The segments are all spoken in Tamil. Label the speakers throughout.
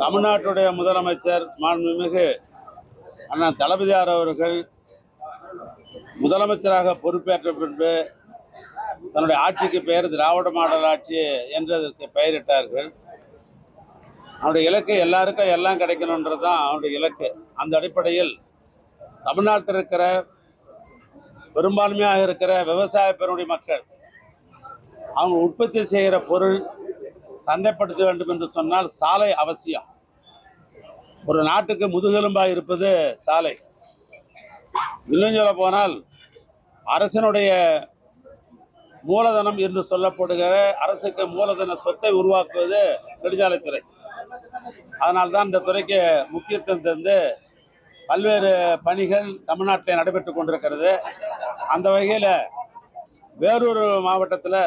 Speaker 1: தமிழ்நாட்டுடைய முதலமைச்சர் மாண்புமிகு அண்ணா தளபதியார் அவர்கள் முதலமைச்சராக பொறுப்பேற்ற பின்பு தன்னுடைய ஆட்சிக்கு பெயர் திராவிட மாடல் ஆட்சி என்றதற்கு பெயரிட்டார்கள். அவருடைய இலக்கு எல்லாருக்கும் எல்லாம் கிடைக்கணுன்றது தான் அவனுடைய இலக்கு. அந்த அடிப்படையில் தமிழ்நாட்டில் இருக்கிற பெரும்பான்மையாக இருக்கிற விவசாய பெருடைய மக்கள் அவங்க உற்பத்தி செய்கிற பொருள் சந்தைப்படுத்த வேண்டும் என்று சொன்னால் சாலை அவசியம். ஒரு நாட்டுக்கு முதுகெலும்பாக இருப்பது சாலை. இன்னும் சொல்ல போனால் அரசினுடைய மூலதனம் என்று சொல்லப்படுகிற அரசுக்கு மூலதன சொத்தை உருவாக்குவது நெடுஞ்சாலைத்துறை. அதனால்தான் இந்த துறைக்கு முக்கியத்துவம் தந்து பல்வேறு பணிகள் தமிழ்நாட்டில் நடைபெற்று கொண்டிருக்கிறது. அந்த வகையில் வேறொரு மாவட்டத்தில்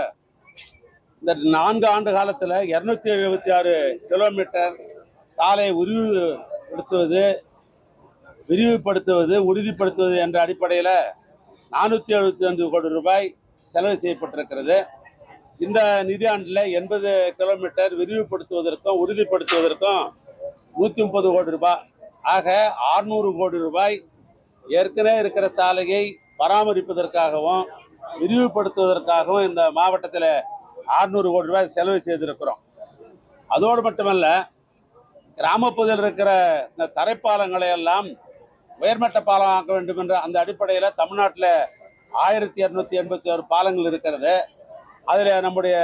Speaker 1: இந்த நான்கு ஆண்டு காலத்தில் இரநூத்தி எழுபத்தி ஆறு கிலோமீட்டர் சாலையை விரிவுபடுத்துவது விரிவுபடுத்துவது உறுதிப்படுத்துவது என்ற அடிப்படையில் நானூற்றி எழுபத்தி அஞ்சு கோடி ரூபாய் செலவு செய்யப்பட்டிருக்கிறது. இந்த நிதியாண்டில் எண்பது கிலோமீட்டர் விரிவுபடுத்துவதற்கும் உறுதிப்படுத்துவதற்கும் நூற்றி முப்பது கோடி ரூபாய். ஆக ஆறுநூறு கோடி ரூபாய் ஏற்கனவே இருக்கிற சாலையை பராமரிப்பதற்காகவும் விரிவுபடுத்துவதற்காகவும் இந்த மாவட்டத்தில் ஆறுநூறு கோடி ரூபாய் செலவு செய்திருக்கிறோம். அதோடு மட்டுமல்ல கிராமப்பகுதியில் இருக்கிற இந்த தரைப்பாலங்களை எல்லாம் உயர்மட்ட பாலம் ஆக்க வேண்டும் என்ற அந்த அடிப்படையில் தமிழ்நாட்டில் ஆயிரத்தி இரநூத்தி எண்பத்தி ஆறு பாலங்கள் இருக்கிறது. அதில் நம்முடைய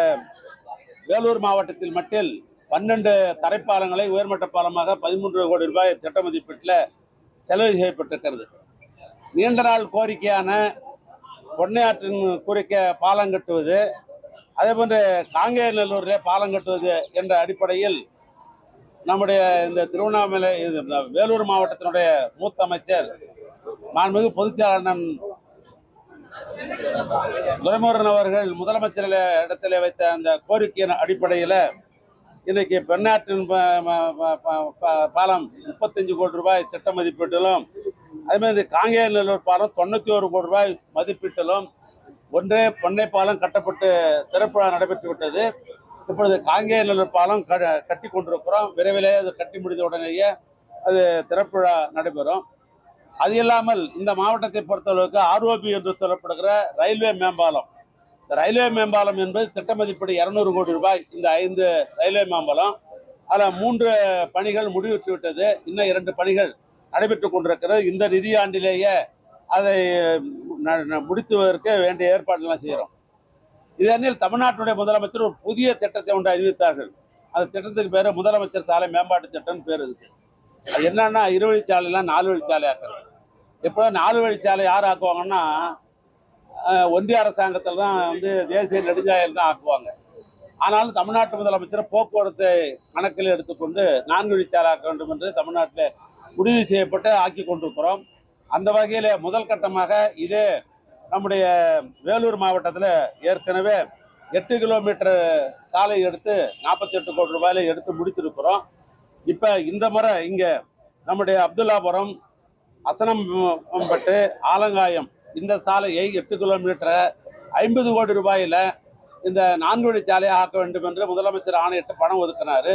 Speaker 1: வேலூர் மாவட்டத்தில் மட்டில் பன்னெண்டு தரைப்பாலங்களை உயர்மட்ட பாலமாக பதிமூன்று கோடி ரூபாய் திட்ட மதிப்பீட்டில் செலவு செய்யப்பட்டிருக்கிறது. நீண்ட நாள் கோரிக்கையான பொன்னையாற்றின் குறிக்க பாலம் கட்டுவது அதே போன்று காங்கேயநல்லூரில் பாலம் கட்டுவது என்ற அடிப்படையில் நம்முடைய இந்த திருவண்ணாமலை இது வேலூர் மாவட்டத்தினுடைய மூத்த அமைச்சர் மாண்புமிகு பொதுச்செயலாளர் துரைமுருகன் அவர்கள் முதலமைச்சர் இடத்துல வைத்த அந்த கோரிக்கையின் அடிப்படையில் இன்னைக்கு பெண்ணாற்றின் ப- ப- பாலம் முப்பத்தஞ்சு கோடி ரூபாய் திட்ட மதிப்பீட்டிலும் அதே மாதிரி காங்கேயநல்லூர் பாலம் தொண்ணூற்றி ஒரு கோடி ரூபாய் மதிப்பீட்டிலும் ஒன்றே பொன்னை பாலம் கட்டப்பட்டு திறப்பு நடைபெற்று விட்டது. இப்பொழுது காங்கேயநல்லூர் பாலம் க கட்டி கொண்டிருக்கிறோம். விரைவிலே அது கட்டி முடிந்த உடனேயே அது திறப்பு நடைபெறும். அது இல்லாமல் இந்த மாவட்டத்தை பொறுத்தளவுக்கு ஆர்ஓபி என்று சொல்லப்படுகிற ரயில்வே மேம்பாலம். இந்த ரயில்வே மேம்பாலம் என்பது திட்ட மதிப்பீடு இரநூறு கோடி ரூபாய். இந்த ஐந்து ரயில்வே மேம்பாலம். அதில் மூன்று பணிகள் முடிவுற்று விட்டது. இன்னும் இரண்டு பணிகள் நடைபெற்று கொண்டிருக்கிறது. இந்த நிதியாண்டிலேயே அதை முடித்துவதற்கு வேண்டிய ஏற்பாடுலாம் செய்கிறோம். இதனில் தமிழ்நாட்டினுடைய முதலமைச்சர் ஒரு புதிய திட்டத்தை ஒன்று அறிவித்தார்கள். அந்த திட்டத்துக்கு பேர் முதலமைச்சர் சாலை மேம்பாட்டு திட்டம்னு பேர் இருக்கு. அது என்னன்னா இரு வழிச்சாலைலாம் நாலு வழிச்சாலை ஆக்குறது. இப்போ நாலு வழிச்சாலை யார் ஆக்குவாங்கன்னா ஒன்றிய அரசாங்கத்தில் தான் வந்து தேசிய நெடுஞ்சாலையில் தான் ஆக்குவாங்க. ஆனாலும் தமிழ்நாட்டு முதலமைச்சர் போக்குவரத்தை கணக்கில் எடுத்துக்கொண்டு நான்கு வழிச்சாலை ஆக்க வேண்டும் என்று தமிழ்நாட்டில் முடிவு செய்யப்பட்டு ஆக்கி கொண்டிருக்கிறோம். அந்த வகையில் முதல் கட்டமாக இதே நம்முடைய வேலூர் மாவட்டத்தில் ஏற்கனவே எட்டு கிலோமீட்டர் சாலை எடுத்து நாற்பத்தி எட்டு கோடி ரூபாயில எடுத்து முடித்திருக்கிறோம். இப்போ இந்த முறை இங்கே நம்முடைய அப்துல்லாபுரம் அசனம்பட்டு ஆலங்காயம் இந்த சாலையை எட்டு கிலோமீட்டரை ஐம்பது கோடி ரூபாயில் இந்த நான்கு வழி சாலையை ஆக்க வேண்டும் என்று முதலமைச்சர் ஆணையிட்டு பணம் ஒதுக்கினார்.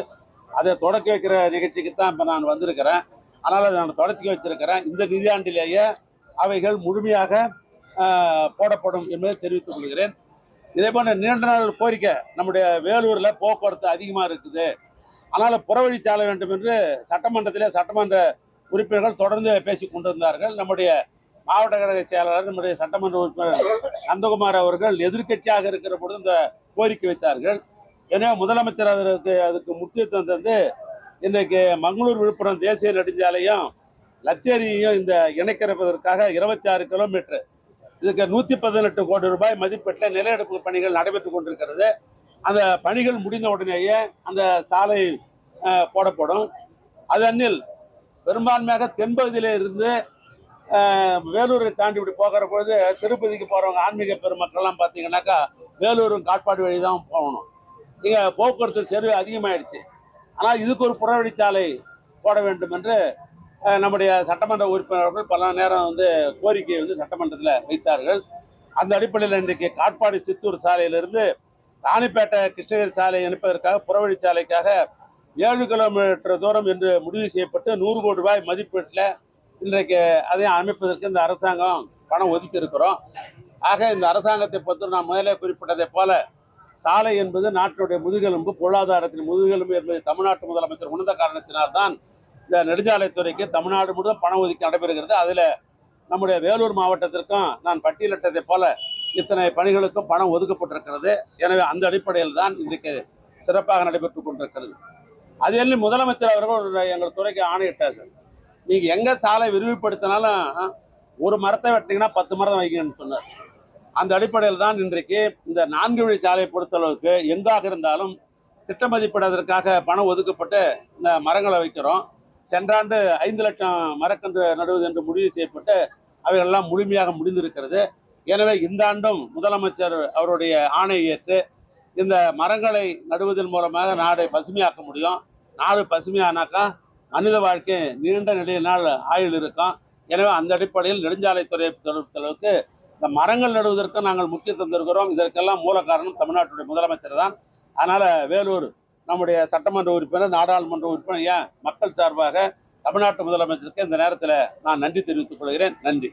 Speaker 1: அதை தொடக்கி வைக்கிற நிகழ்ச்சிக்கு தான் இப்போ நான் வந்திருக்கிறேன். அதனால் அதை நான் தொடக்கி வச்சிருக்கிறேன். இந்த நிதியாண்டிலேயே அவைகள் முழுமையாக போடப்படும் என்பதை தெரிவித்துக் கொள்கிறேன். இதே போன்ற நீண்ட நாள் கோரிக்கை நம்முடைய வேலூரில் போக்குவரத்து அதிகமாக இருக்குது. அதனால் புறவழிச்சாலை வேண்டும் என்று சட்டமன்றத்திலே சட்டமன்ற உறுப்பினர்கள் தொடர்ந்து பேசிக் கொண்டிருந்தார்கள். நம்முடைய மாவட்ட கழக செயலாளர் நம்முடைய சட்டமன்ற உறுப்பினர் நந்தகுமார் அவர்கள் எதிர்க்கட்சியாக இருக்கிற பொழுது இந்த கோரிக்கை வைத்தார்கள். எனவே முதலமைச்சர் அதற்கு அதுக்கு முக்கியத்துவம் தந்து இன்றைக்கு மங்களூர் விழுப்புரம் தேசிய நெடுஞ்சாலையும் லத்தேரியையும் இந்த இணைக்கிறப்பதற்காக இருபத்தி ஆறு கிலோமீட்டர் இதுக்கு நூற்றி பதினெட்டு கோடி ரூபாய் மதிப்பீட்டில் நிலையெடுப்பு பணிகள் நடைபெற்று கொண்டிருக்கிறது. அந்த பணிகள் முடிந்த உடனேயே அந்த சாலை போடப்படும். அதனில் பெரும்பான்மையாக தென்பகுதியில இருந்து வேலூரை தாண்டி இப்படி போகிற பொழுது திருப்பதிக்கு போகிறவங்க ஆன்மீக பெருமக்கள்லாம் பார்த்தீங்கன்னாக்கா வேலூரும் காட்பாடு வழி தான் போகணும். இங்கே போக்குவரத்து செலவு அதிகமாயிடுச்சு. ஆனால் இதுக்கு ஒரு புறவழிச்சாலை போட வேண்டும் என்று நம்முடைய சட்டமன்ற உறுப்பினர்கள் பல நேரம் வந்து கோரிக்கை வந்து சட்டமன்றத்தில் வைத்தார்கள். அந்த அடிப்படையில் இன்றைக்கு காட்பாடி சித்தூர் சாலையிலிருந்து ராணிப்பேட்டை கிருஷ்ணகிரி சாலை இணைப்பதற்காக புறவழிச்சாலைக்காக ஏழு கிலோமீட்டர் தூரம் என்று முடிவு செய்யப்பட்டு நூறு கோடி ரூபாய் மதிப்பீட்டில் இன்றைக்கு அதை அமைப்பதற்கு இந்த அரசாங்கம் பணம் ஒதுக்கி இருக்கிறோம் ஆக இந்த அரசாங்கத்தை பற்றி நான் முதலே குறிப்பிட்டதை போல சாலை என்பது நாட்டினுடைய முதுகெலும்பு பொருளாதாரத்தின் முதுகெலும்பு என்பதை தமிழ்நாட்டு முதலமைச்சர் உணர்ந்த காரணத்தினால்தான் இந்த நெடுஞ்சாலைத்துறைக்கு தமிழ்நாடு முழுவதும் பணம் ஒதுக்கி நடைபெறுகிறது. அதில் நம்முடைய வேலூர் மாவட்டத்திற்கும் நான் பட்டியலிட்டதை போல இத்தனை பணிகளுக்கும் பணம் ஒதுக்கப்பட்டிருக்கிறது. எனவே அந்த அடிப்படையில் தான் இன்றைக்கு சிறப்பாக நடைபெற்றுக் கொண்டிருக்கிறது. அது என்ன முதலமைச்சர் அவர்கள் எங்கள் துறைக்கு ஆணையிட்டார்கள். நீங்க எங்கே சாலை விரிவுபடுத்தினாலும் ஒரு மரத்தை வெட்டினீங்கன்னா பத்து மரம் வைக்கணும்னு சொன்னார். அந்த அடிப்படையில் தான் இன்றைக்கு இந்த நான்கு வழி சாலையை பொறுத்தளவுக்கு எங்காக இருந்தாலும் திட்ட மதிப்பிடுவதற்காக பணம் ஒதுக்கப்பட்டு இந்த மரங்களை வைக்கிறோம். சென்ற ஆண்டு ஐந்து லட்சம் மரக்கன்று நடுவது என்று முடிவு செய்யப்பட்டு அவைகளெல்லாம் முழுமையாக முடிந்திருக்கிறது. எனவே இந்த ஆண்டும் முதலமைச்சர் அவருடைய ஆணை ஏற்று இந்த மரங்களை நடுவதன் மூலமாக நாடை பசுமையாக்க முடியும். நாடு பசுமையானாக்கா மனித வாழ்க்கை நீண்ட நிலையினால் நாள் ஆயுள் இருக்கும். எனவே அந்த அடிப்படையில் நெடுஞ்சாலைத்துறை அளவுக்கு இந்த மரங்கள் நடுவதற்கு நாங்கள் முக்கியத்துவம் தருகிறோம். இதற்கெல்லாம் மூல காரணம் தமிழ்நாட்டுடைய முதலமைச்சர் தான். அதனால் வேலூர் நம்முடைய சட்டமன்ற உறுப்பினர் நாடாளுமன்ற உறுப்பினர் ஏன் மக்கள் சார்பாக தமிழ்நாட்டு முதலமைச்சருக்கு இந்த நேரத்தில் நான் நன்றி தெரிவித்துக் கொள்கிறேன். நன்றி.